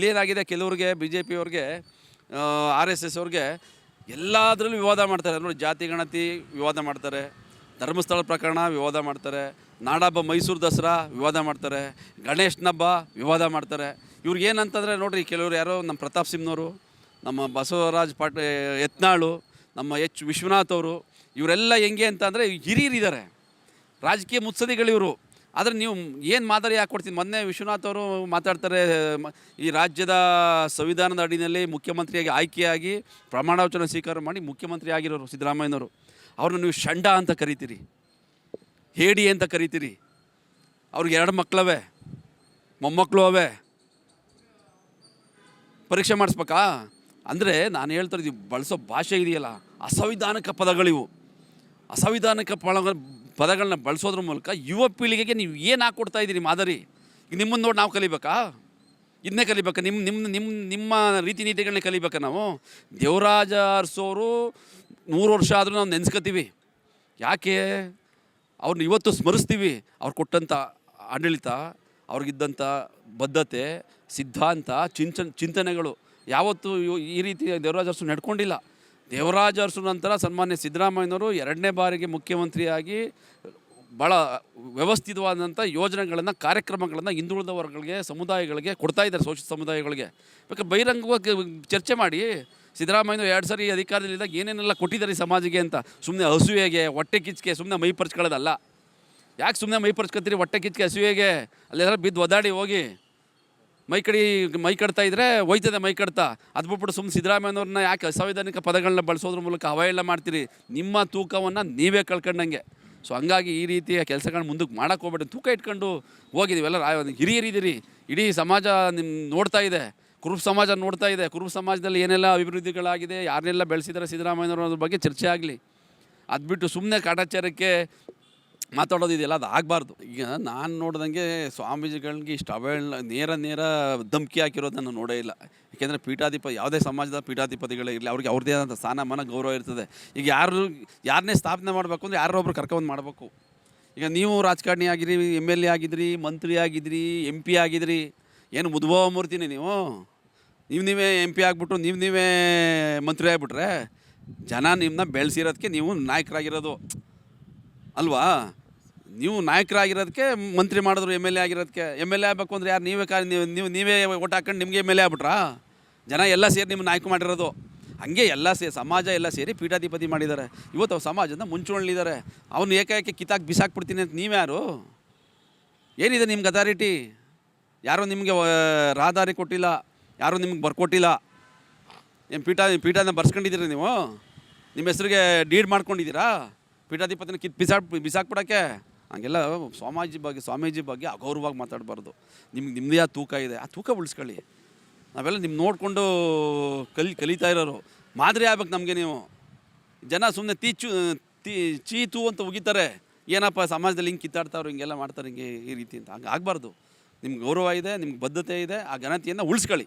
ಇಲ್ಲೇನಾಗಿದೆ ಕೆಲವ್ರಿಗೆ B J ಪಿಯವ್ರಿಗೆ R S S ಅವ್ರಿಗೆ, ಎಲ್ಲದರಲ್ಲೂ ವಿವಾದ ಮಾಡ್ತಾರೆ. ನೋಡಿ, ಜಾತಿ, ಗಣತಿ ವಿವಾದ ಮಾಡ್ತಾರೆ. ಧರ್ಮಸ್ಥಳ ಪ್ರಕರಣ ವಿವಾದ ಮಾಡ್ತಾರೆ. ನಾಡಹಬ್ಬ ಮೈಸೂರು ದಸರಾ ವಿವಾದ ಮಾಡ್ತಾರೆ. ಗಣೇಶನ ಹಬ್ಬ ವಿವಾದ ಮಾಡ್ತಾರೆ. ಇವ್ರಿಗೆ ಏನಂತಂದರೆ, ನೋಡಿರಿ, ಕೆಲವರು ಯಾರೋ ನಮ್ಮ ಪ್ರತಾಪ್ ಸಿಂಹನವರು ನಮ್ಮ ಬಸವರಾಜ್ ಪಾಟ್ ಯತ್ನಾಳು, ನಮ್ಮ ಎಚ್. ವಿಶ್ವನಾಥ್ ಅವರು, ಇವರೆಲ್ಲ ಹೆಂಗೆ ಅಂತ ಅಂದರೆ ಹಿರಿಯರಿದ್ದಾರೆ. ರಾಜಕೀಯ ಮುತ್ಸದಿಗಳಿವರು ಆದರೆ ನೀವು ಏನು ಮಾದರಿ ಯಾಕೆ ಮೊನ್ನೆ ವಿಶ್ವನಾಥ್ ಅವರು ಮಾತಾಡ್ತಾರೆ ಈ ರಾಜ್ಯದ ಸಂವಿಧಾನದ ಅಡಿನಲ್ಲಿ ಮುಖ್ಯಮಂತ್ರಿಯಾಗಿ ಆಯ್ಕೆಯಾಗಿ ಪ್ರಮಾಣ ವಚನ ಸ್ವೀಕಾರ ಮಾಡಿ ಮುಖ್ಯಮಂತ್ರಿ ಆಗಿರೋರು ಸಿದ್ದರಾಮಯ್ಯನವರು. ಅವ್ರನ್ನ ನೀವು ಷಂಡ ಅಂತ ಕರಿತೀರಿ. ಹೇಡಿ ಅಂತ ಕರಿತೀರಿ. ಅವ್ರಿಗೆ ಎರಡು ಮಕ್ಕಳವೆ ಮೊಮ್ಮಕ್ಕಳು ಅವೆ. ಪರೀಕ್ಷೆ ಮಾಡಿಸ್ಬೇಕಾ? ಅಂದರೆ ನಾನು ಹೇಳ್ತಾರೆ ಇದ್ದೀವಿ ಬಳಸೋ ಭಾಷೆ ಇದೆಯಲ್ಲ, ಅಸಂವಿಧಾನಿಕ ಪದಗಳಿವು. ಅಸಂವಿಧಾನಿಕ ಪಳ ಪದಗಳನ್ನ ಬಳಸೋದ್ರ ಮೂಲಕ ಯುವ ಪೀಳಿಗೆಗೆ ನೀವು ಏನು ಹಾಕ್ಕೊಡ್ತಾ ಇದ್ದೀರಿ ಮಾದರಿ? ಈಗ ನಿಮ್ಮನ್ನು ನೋಡಿ ನಾವು ಕಲಿಬೇಕಾ? ಇದನ್ನೇ ಕಲಿಬೇಕಾ? ನಿಮ್ಮ ನಿಮ್ಮ ನಿಮ್ಮ ನಿಮ್ಮ ರೀತಿ ನೀತಿಗಳನ್ನೇ ಕಲಿಬೇಕಾ ನಾವು? ದೇವರಾಜ ಅರಸೋರು ನೂರು ವರ್ಷ ಆದರೂ ನಾವು ನೆನೆಸ್ಕೋತೀವಿ. ಯಾಕೆ? ಅವ್ರನ್ನ ಇವತ್ತು ಸ್ಮರಿಸ್ತೀವಿ. ಅವ್ರು ಕೊಟ್ಟಂಥ ಆಡಳಿತ ಅವ್ರಿಗಿದ್ದಂಥ ಬದ್ಧತೆ, ಸಿದ್ಧಾಂತ, ಚಿಂತನ್, ಚಿಂತನೆಗಳು. ಯಾವತ್ತೂ ಈ ರೀತಿ ದೇವರಾಜ ಅರಸು ನಡ್ಕೊಂಡಿಲ್ಲ. ದೇವರಾಜ ಅರಸು ನಂತರ ಸನ್ಮಾನ್ಯ ಸಿದ್ದರಾಮಯ್ಯನವರು ಎರಡನೇ ಬಾರಿಗೆ ಮುಖ್ಯಮಂತ್ರಿಯಾಗಿ ಭಾಳ ವ್ಯವಸ್ಥಿತವಾದಂಥ ಯೋಜನೆಗಳನ್ನು, ಕಾರ್ಯಕ್ರಮಗಳನ್ನು ಹಿಂದುಳಿದ ವರ್ಗಗಳಿಗೆ ಸಮುದಾಯಗಳಿಗೆ ಕೊಡ್ತಾ ಇದ್ದಾರೆ ಶೋಷಿತ ಸಮುದಾಯಗಳಿಗೆ. ಬೇಕಾದ್ರೆ ಬಹಿರಂಗವಾಗಿ ಚರ್ಚೆ ಮಾಡಿ ಸಿದ್ದರಾಮಯ್ಯ ಎರಡು ಸಾರಿ ಅಧಿಕಾರದಲ್ಲಿದ್ದಾಗ ಏನೇನೆಲ್ಲ ಕೊಟ್ಟಿದ್ದಾರೆ ಸಮಾಜಿಗೆ ಅಂತ. ಸುಮ್ಮನೆ ಹಸುವೆಗೆ ಹೊಟ್ಟೆ ಕಿಚ್ಚಿಗೆ ಸುಮ್ಮನೆ ಮೈ ಪರ್ಚ್ಕೊಳ್ಳೋದಲ್ಲ. ಯಾಕೆ ಸುಮ್ಮನೆ ಮೈ ಪರ್ಚ್ಕೊತೀರಿ, ಹೊಟ್ಟೆ ಕಿಚ್ಚಿಗೆ ಹಸುವೆಗೆ ಅಲ್ಲೆಲ್ಲ ಬಿದ್ದು ಒದಾಡಿ ಹೋಗಿ ಮೈ ಕಡಿ ಮೈ ಕಡ್ತಾ ಇದ್ರೆ ಹೋಯ್ತದೆ ಮೈ ಕಡ್ತಾ. ಅದು ಬಿಟ್ಬಿಟ್ಟು ಸುಮ್ಮನೆ ಸಿದ್ದರಾಮಯ್ಯನವ್ರನ್ನ ಯಾಕೆ ಅಸಂವಿಧಾನಿಕ ಪದಗಳನ್ನ ಬಳಸೋದ್ರ ಮೂಲಕ ಅವಹೇಳನ ಮಾಡ್ತೀರಿ? ನಿಮ್ಮ ತೂಕವನ್ನು ನೀವೇ ಕಳ್ಕೊಂಡಂಗೆ. ಸೊ ಹಂಗಾಗಿ ಈ ರೀತಿಯ ಕೆಲಸಗಳನ್ನ ಮುಂದಕ್ಕೆ ಮಾಡೋಕೆ ಹೋಗ್ಬೇಡಿ. ತೂಕ ಇಟ್ಕೊಂಡು ಹೋಗಿದ್ದೀವಿ ಎಲ್ಲ ಹಿರಿಯರಿದ್ದೀರಿ ಇಡೀ ಸಮಾಜ ನಿಮ್ಮ ನೋಡ್ತಾ ಇದೆ. ಕುರುಬ ಸಮಾಜ ನೋಡ್ತಾ ಇದೆ. ಕುರುಬ ಸಮಾಜದಲ್ಲಿ ಏನೆಲ್ಲ ಅಭಿವೃದ್ಧಿಗಳಾಗಿದೆ ಯಾರನ್ನೆಲ್ಲ ಬೆಳೆಸಿದ್ದಾರೆ ಸಿದ್ದರಾಮಯ್ಯನವರು ಬಗ್ಗೆ ಚರ್ಚೆ ಆಗಲಿ. ಅದು ಬಿಟ್ಟು ಸುಮ್ಮನೆ ಕಾಟಾಚಾರಕ್ಕೆ ಮಾತಾಡೋದಿದೆಯಲ್ಲ ಅದು ಆಗಬಾರ್ದು. ಈಗ ನಾನು ನೋಡ್ದಂಗೆ ಸ್ವಾಮೀಜಿಗಳಿಗೆ ಇಷ್ಟು. ಅವಹೇಳನ ನೇರ ನೇರ ಧಮ್ಕಿ ಹಾಕಿರೋದನ್ನು ನೋಡೇ ಇಲ್ಲ. ಯಾಕೆಂದರೆ ಪೀಠಾಧಿಪ, ಯಾವುದೇ ಸಮಾಜದ ಪೀಠಾಧಿಪತಿಗಳೇ ಇರಲಿ, ಅವ್ರಿಗೆ ಅವ್ರದ್ದೇ ಆದಂಥ ಸ್ಥಾನಮಾನ, ಗೌರವ ಇರ್ತದೆ. ಈಗ ಯಾರು ಯಾರನ್ನೇ ಸ್ಥಾಪನೆ ಮಾಡಬೇಕು ಅಂದರೆ ಯಾರೋ ಒಬ್ರು ಕರ್ಕೊಂಡು ಮಾಡಬೇಕು. ಈಗ ನೀವು ರಾಜಕಾರಣಿ ಆಗಿರಿ M L A ಆಗಿದ್ರಿ, Mantri ಆಗಿದ್ರಿ M P ಆಗಿದ್ರಿ, ಏನು ಮುದ್ಭವ ಮೂರ್ತಿನಿ ನೀವು? ನೀವು ನೀವೇ ಎಂ ಪಿ ಆಗಿಬಿಟ್ಟು, ನೀವು ನೀವೇ ಮಂತ್ರಿ ಆಗಿಬಿಟ್ರೆ ಜನ ನಿಮ್ಮನ್ನ ಬೆಳೆಸಿರೋದಕ್ಕೆ ನೀವು ನಾಯಕರಾಗಿರೋದು. ಅಲ್ವಾ? ನೀವು ನಾಯಕರಾಗಿರೋದಕ್ಕೆ ಮಂತ್ರಿ ಮಾಡಿದ್ರು ಎಂ ಎಲ್ ಎ ಆಗಿರೋದಕ್ಕೆ, ಎಂ ಎಲ್ ಎ ಆಗಬೇಕು ಅಂದ್ರೆ ಯಾರು ನೀವೇ ಕಾ ನೀವು ನೀವು, ನೀವೇ ಓಟ್ ಹಾಕೊಂಡು ನಿಮಗೆ ಎಂ ಎಲ್ ಎ ಆಗ್ಬಿಟ್ರಾ? ಜನ ಎಲ್ಲ ಸೇರಿ ನಿಮ್ಮ ನಾಯಕ ಮಾಡಿರೋದು. ಹಂಗೆ ಎಲ್ಲ ಸೇರಿ ಸಮಾಜ ಎಲ್ಲ ಸೇರಿ ಪೀಠಾಧಿಪತಿ ಮಾಡಿದ್ದಾರೆ. ಇವತ್ತು ಅವ್ರು ಸಮಾಜದ ಮುಂಚೂಣಿದ್ದಾರೆ ಅವನು ಏಕಾಏಕಿ ಕಿತಾಕ್ ಬಿಸಾಕ್ಬಿಡ್ತೀನಿ ಅಂತ ನೀವ್ಯಾರು ಏನಿದೆ ನಿಮ್ಗೆ ಅಥಾರಿಟಿ ಯಾರೂ ನಿಮಗೆ ರಾದಾರಿ ಕೊಟ್ಟಿಲ್ಲ? ಯಾರೂ ನಿಮ್ಗೆ ಬರ್ಕೊಟ್ಟಿಲ್ಲ? ಏನು ಪೀಠ, ಪೀಠನ ಬರ್ಸ್ಕೊಂಡಿದ್ದೀರಿ ನೀವು? ನಿಮ್ಮ ಹೆಸರಿಗೆ ಡೀಡ್ ಮಾಡ್ಕೊಂಡಿದ್ದೀರಾ? ಪೀಠಾಧಿಪತಿನ ಕಿತ್ ಬಿಸಾಕ್ ಬಿಸಾಕ್ಬಿಡೋಕ್ಕೆ? ಹಂಗೆಲ್ಲ ಸ್ವಾಮಾಜಿ ಬಗ್ಗೆ, ಸ್ವಾಮೀಜಿ ಬಗ್ಗೆ ಅಗೌರವಾಗಿ ಮಾತಾಡಬಾರ್ದು. ನಿಮ್ಗೆ ನಿಮ್ಮದೇ ಆ ತೂಕ ಇದೆ. ಆ ತೂಕ ಉಳಿಸ್ಕೊಳ್ಳಿ. ನಾವೆಲ್ಲ ನಿಮ್ಮ ನೋಡಿಕೊಂಡು ಕಲಿ, ಕಲಿತಾ ಇರೋರು. ಮಾದರಿ ಆಗ್ಬೇಕು ನಮಗೆ ನೀವು. ಜನ ಸುಮ್ಮನೆ ತೀಚು ತೀ ಚೀತು ಅಂತ ಉಗಿತಾರೆ. ಏನಪ್ಪ ಸಮಾಜದಲ್ಲಿ ಹಿಂಗೆ ಕಿತ್ತಾಡ್ತಾವ್ರು, ಹಿಂಗೆಲ್ಲ ಮಾಡ್ತಾರೆ, ಹಿಂಗೆ ಈ ರೀತಿ ಅಂತ. ಹಂಗೆ ಆಗಬಾರ್ದು. ನಿಮ್ಗೆ ಗೌರವ ಇದೆ, ನಿಮ್ಗೆ ಬದ್ಧತೆ ಇದೆ. ಆ ಘನತೆಯನ್ನು ಉಳಿಸ್ಕೊಳ್ಳಿ.